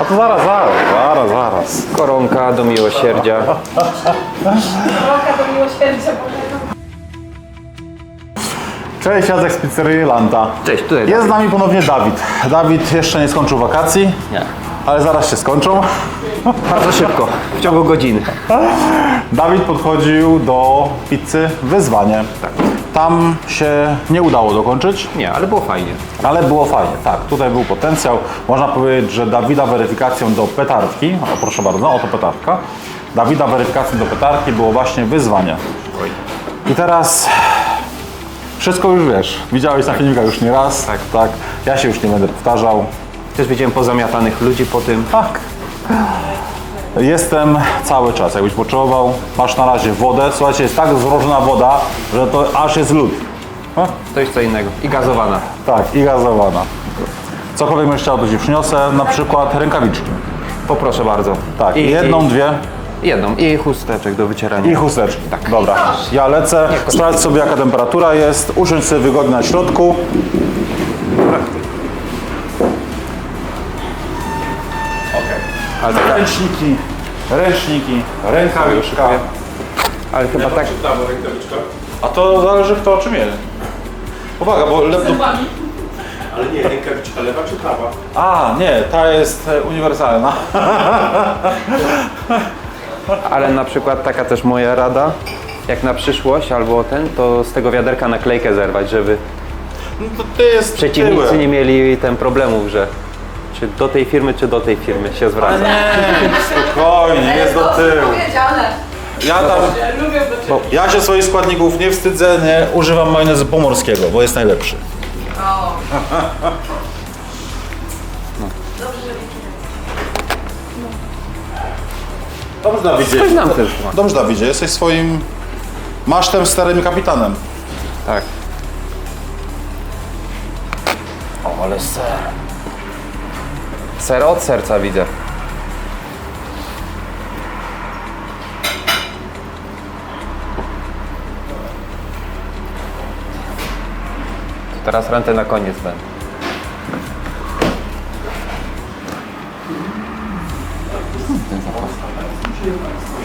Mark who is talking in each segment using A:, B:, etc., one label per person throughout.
A: A to zaraz, zaraz, zaraz, zaraz.
B: Koronka do miłosierdzia.
C: Droga do miłosierdzia.
A: Cześć, Jacek z pizzerii Lanta.
B: Cześć, tutaj
A: Jest z nami ponownie Dawid. Dawid jeszcze nie skończył wakacji,
B: Nie.
A: ale zaraz się skończą.
B: Bardzo szybko, w ciągu godziny.
A: Dawid podchodził do pizzy Wyzwanie.
B: Tak.
A: Tam się nie udało dokończyć,
B: Nie, ale było fajnie.
A: ale było fajnie. Tak, tutaj był potencjał. Można powiedzieć, że Dawida weryfikacją do petardki, o proszę bardzo, oto petardka. Dawida weryfikacją do petardki było właśnie Wyzwanie.
B: Oj.
A: I teraz wszystko już wiesz. Widziałeś na filmikach już nie raz.
B: Tak.
A: tak. Ja się już nie będę powtarzał.
B: Też widziałem pozamiatanych ludzi po tym.
A: Tak. Jestem cały czas, jakbyś poczuwał. Masz na razie wodę. Słuchajcie, jest tak zmrożona woda, że to aż jest lód. No,
B: To jest co innego. I gazowana.
A: tak, i gazowana. Cokolwiek chciał, to ci przyniosę. Na przykład rękawiczki.
B: Poproszę bardzo.
A: Tak,
B: I,
A: jedną,
B: i,
A: dwie
B: jedną. I chusteczek do wycierania.
A: i chusteczki. Tak. Dobra, ja lecę. Sprawdź sobie, jaka temperatura jest. Usiądź sobie wygodnie na środku. Ręczniki, ręczniki, rękawiczka.
B: ale chyba tak.
A: A to zależy kto o czym jest. Uwaga, bo lep...
D: Ale nie, rękawiczka lewa czy prawa?
A: A, nie, ta jest e, uniwersalna.
B: Ale na przykład taka też moja rada. Jak na przyszłość albo ten, to z tego wiaderka naklejkę zerwać, żeby
A: No to ty jest
B: przeciwnicy
A: tyłem.
B: nie mieli ten problemów, że czy do tej firmy, czy do tej firmy się zwraca.
A: Nie, spokojnie, jest do tyłu.
C: Powiedziane.
A: Ja tam, ja się swoich składników nie wstydzę, nie używam majonezu pomorskiego, bo jest najlepszy.
C: O.
A: Dobrze Dawidzie,
B: Coś nam też ma.
A: dobrze Dawidzie, jesteś swoim masztem starym kapitanem.
B: Tak.
A: O, ale ser.
B: Ser od serca widzę. Teraz rentę na koniec będę.
C: Dzień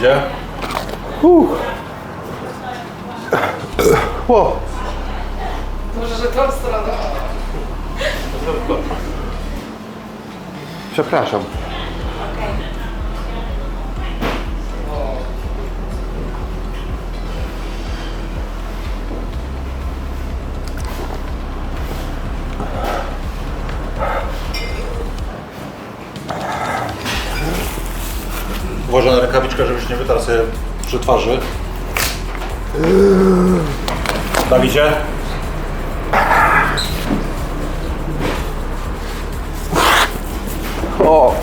A: będzie.
B: Ło.
C: Może, że tą stroną.
B: Przepraszam.
A: Uważaj na rękawiczkę, żebyś nie wytarł sobie przy twarzy. Dawidzie?
B: O,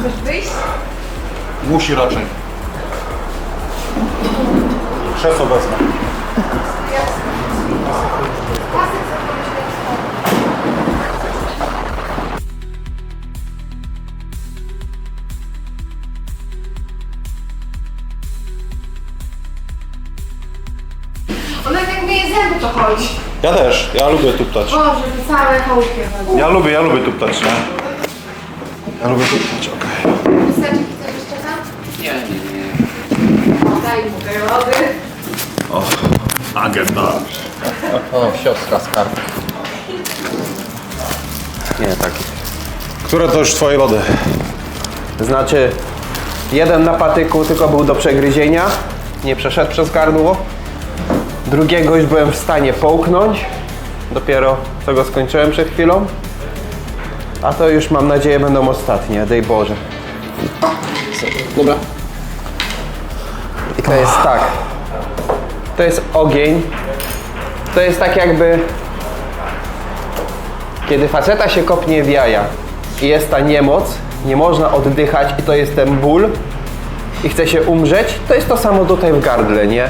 C: Chcesz wyjść?
A: Musi raczej. Krzesło wezmę.
C: Ona to chodzi.
A: Ja też, ja lubię tuptać.
C: Boże, to całe chałupie chodzi.
A: Ja lubię, ja lubię tuptać, nie? Ja lubię tuptać, okej.
C: Wystarczy, jeszcze tam? Nie, nie, nie. O, daj mu tej wody.
A: Agenda.
B: o, siostra skarb. Nie, tak.
A: Które to już twoje lody?
B: Znaczy, jeden na patyku tylko był do przegryzienia, nie przeszedł przez gardło. Drugiego już byłem w stanie połknąć, dopiero co go skończyłem przed chwilą. A to już mam nadzieję będą ostatnie, dej Boże. Dobra. I to jest tak. To jest ogień. To jest tak jakby kiedy faceta się kopnie w jaja i jest ta niemoc, nie można oddychać i to jest ten ból i chce się umrzeć, to jest to samo tutaj w gardle, nie?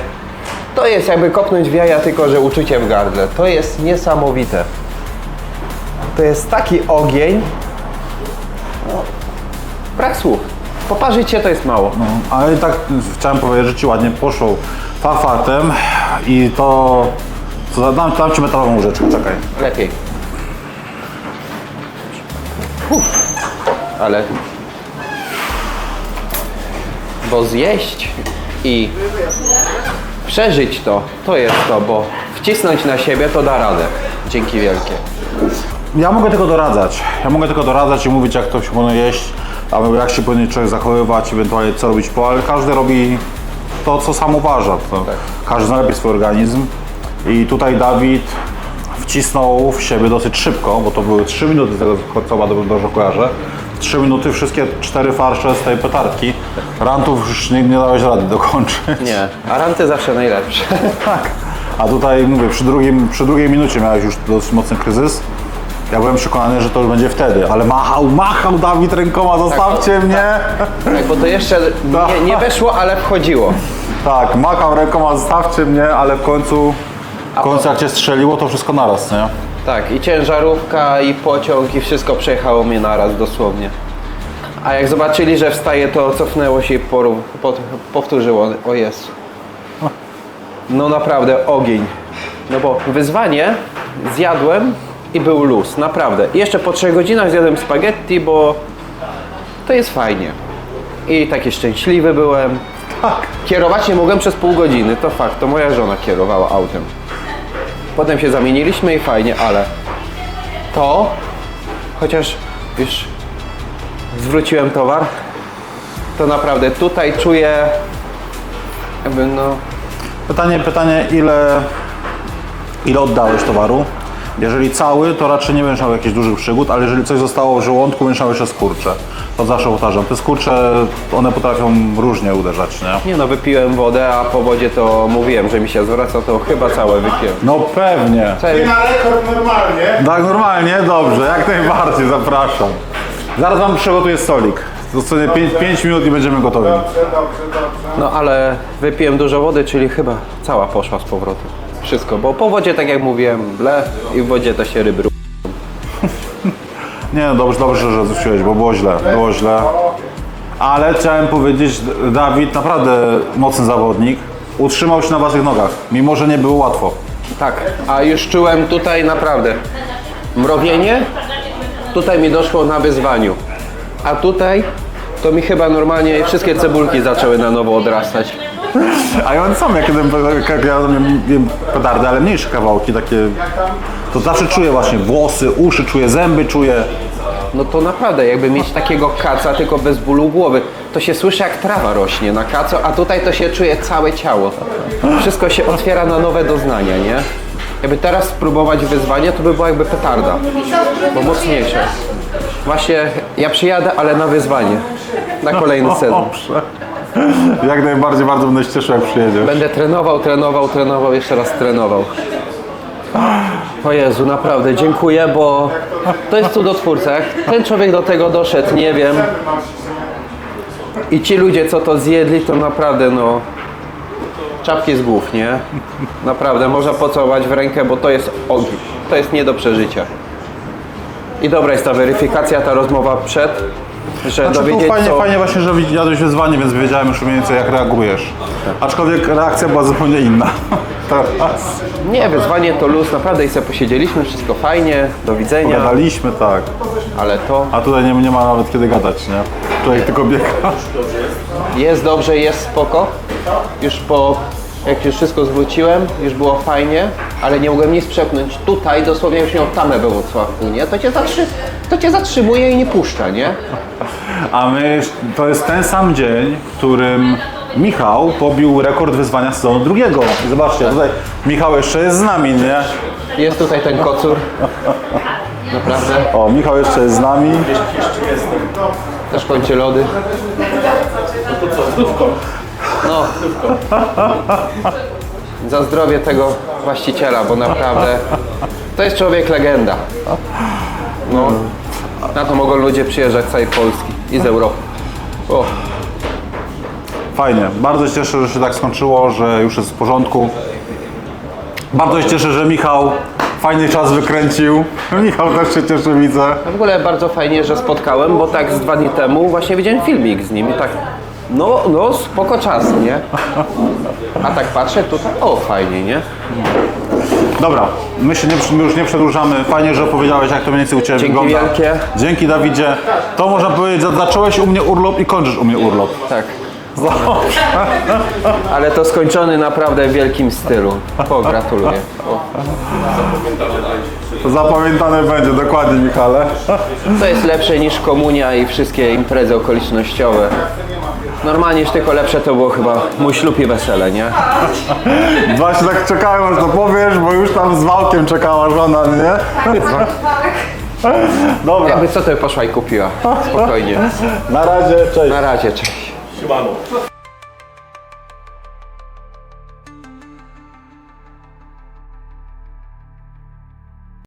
B: To jest jakby kopnąć w jaja, tylko że uczucie w gardle. To jest niesamowite. To jest taki ogień. No, brak słów. Poparzycie to jest mało.
A: No, ale i tak chciałem powiedzieć, że ci ładnie poszło farfatem i to... Co, dam, dam ci metalową łyżeczkę, czekaj.
B: Lepiej. Uff, ale. Bo zjeść i przeżyć to, to jest to, bo wcisnąć na siebie to da radę. Dzięki wielkie.
A: Ja mogę tylko doradzać. Ja mogę tylko doradzać i mówić, jak to się powinno jeść, albo jak się powinien człowiek zachowywać, ewentualnie co robić po, ale każdy robi to, co sam uważa. To Każdy zna lepiej swój organizm. I tutaj Dawid wcisnął w siebie dosyć szybko, bo to były 3 minuty z tego, co bardzo dobrze kojarzę. 3 minuty, wszystkie cztery farsze z tej petarki. Rantów już nie, nie dałeś rady dokończyć.
B: Nie, aranty zawsze najlepsze.
A: Tak. A tutaj mówię, przy, drugim, przy drugiej minucie miałeś już dosyć mocny kryzys. Ja byłem przekonany, że to już będzie wtedy, ale machał, machał Dawid rękoma, zostawcie mnie!
B: Tak, bo to jeszcze nie, nie weszło, ale wchodziło.
A: Tak, machał rękoma, zostawcie mnie, ale w końcu, w końcu jak cię strzeliło, to wszystko naraz, nie?
B: Tak, i ciężarówka, i pociąg, i wszystko przejechało mnie naraz dosłownie. A jak zobaczyli, że wstaje, to cofnęło się i pot- powtórzyło. O Jezu. No naprawdę, ogień. No bo wyzwanie zjadłem i był luz, naprawdę. I jeszcze po 3 godzinach zjadłem spaghetti, bo to jest fajnie. I taki szczęśliwy byłem.
A: Tak.
B: Kierować nie mogłem przez pół godziny, to fakt, to moja żona kierowała autem. Potem się zamieniliśmy i fajnie, ale to, chociaż już zwróciłem towar, to naprawdę tutaj czuję jakby no
A: Pytanie, pytanie, ile, ile oddałeś towaru? Jeżeli cały, to raczej nie będziesz miał jakichś dużych przygód, ale jeżeli coś zostało w żołądku, będziesz miał jeszcze skurcze. To zawsze powtarzam, te skurcze, one potrafią różnie uderzać, nie?
B: nie no wypiłem wodę, a po wodzie to mówiłem, że mi się zwraca, to chyba całe wypiłem.
A: No pewnie.
B: Całe,
D: Na rekord normalnie.
A: Tak, normalnie, dobrze, jak najbardziej, zapraszam. Zaraz wam przygotuję stolik. Zostanie 5 minut i będziemy gotowi.
D: Dobrze, dobrze, dobrze.
B: no ale wypiłem dużo wody, czyli chyba cała poszła z powrotem. Wszystko, bo po wodzie, tak jak mówiłem, ble i w wodzie to się ryby ró-
A: Nie, no dobrze, dobrze, że zrzuciłeś, bo było źle, było źle. Ale chciałem powiedzieć, Dawid naprawdę mocny zawodnik. Utrzymał się na waszych nogach, mimo że nie było łatwo.
B: Tak, a już czułem tutaj naprawdę mrowienie Tutaj mi doszło na wyzwaniu. A tutaj to mi chyba normalnie wszystkie cebulki zaczęły na nowo odrastać.
A: A ja sam jak jeden, jak ja wiem petardy, ale mniejsze kawałki takie, to zawsze czuję właśnie włosy, uszy, czuję zęby, czuję.
B: No to naprawdę, jakby mieć takiego kaca tylko bez bólu głowy, to się słyszy jak trawa rośnie na kaco, a tutaj to się czuje całe ciało. Wszystko się otwiera na nowe doznania, nie? Jakby teraz spróbować wyzwanie, to by była jakby petarda, bo mocniejsze. Właśnie ja przyjadę, ale na wyzwanie, na kolejny sezon.
A: Dobrze. Jak najbardziej bardzo będę się cieszył, jak przyjedziesz.
B: Będę trenował, trenował, trenował, jeszcze raz trenował. O Jezu, naprawdę dziękuję, bo to jest cudotwórca. Jak ten człowiek do tego doszedł, nie wiem. I ci ludzie, co to zjedli, to naprawdę no... Czapki z głów, nie? Naprawdę, można pocałować w rękę, bo to jest ogień. To jest nie do przeżycia. I dobra jest ta weryfikacja, ta rozmowa przed, że
A: Znaczy,
B: dowiedzieć
A: fajnie,
B: co...
A: fajnie właśnie, że jadłeś wyzwanie, więc wiedziałem już mniej więcej jak reagujesz. Aczkolwiek reakcja była zupełnie inna. Teraz
B: Nie, wyzwanie to luz, naprawdę i sobie posiedzieliśmy, wszystko fajnie, do widzenia,
A: gadaliśmy, tak.
B: ale to
A: A tutaj nie, nie ma nawet kiedy gadać, nie? Człowiek tylko biega.
B: jest dobrze, jest spoko. Już po, jak już wszystko zwróciłem, już było fajnie, ale nie mogłem nic przepchnąć. Tutaj dosłownie już miał tamę we Wrocławku, nie? To cię, zatrzy, to cię zatrzymuje i nie puszcza, nie?
A: A my, to jest ten sam dzień, w którym Michał pobił rekord wyzwania sezonu drugiego. I zobaczcie, tutaj Michał jeszcze jest z nami, nie?
B: Jest tutaj ten kocur. Naprawdę.
A: O, Michał jeszcze jest z nami.
B: Też kończy lody. No. Za zdrowie tego właściciela, bo naprawdę to jest człowiek legenda. No. Na to mogą ludzie przyjeżdżać z całej Polski i z Europy. O,
A: Fajnie. Bardzo się cieszę, że się tak skończyło, że już jest w porządku. Bardzo się cieszę, że Michał fajny czas wykręcił. Michał też się cieszy, widzę.
B: a w ogóle bardzo fajnie, że spotkałem, bo tak z dwa dni temu właśnie widziałem filmik z nim i tak no, no spoko czasu, nie? A tak patrzę tutaj, o fajnie, nie?
A: Dobra, my się nie, my już nie przedłużamy. Fajnie, że opowiedziałeś, jak to mniej więcej u Ciebie
B: Dzięki
A: wygląda.
B: wielkie.
A: Dzięki Dawidzie. To można powiedzieć, że zacząłeś u mnie urlop i kończysz u mnie urlop.
B: Tak. Ale to skończony naprawdę w wielkim stylu. O, gratuluję. O.
A: To zapamiętane będzie, dokładnie Michale.
B: To jest lepsze niż komunia i wszystkie imprezy okolicznościowe. Normalnie już tylko lepsze to było chyba mój ślub i wesele, nie?
A: Właśnie tak czekałem, aż to powiesz, bo już tam z Wałkiem czekała żona, nie? Dobra,
B: Jakby co to by poszła i kupiła. Spokojnie.
A: na razie, cześć.
B: Na razie, cześć.
D: Siemano.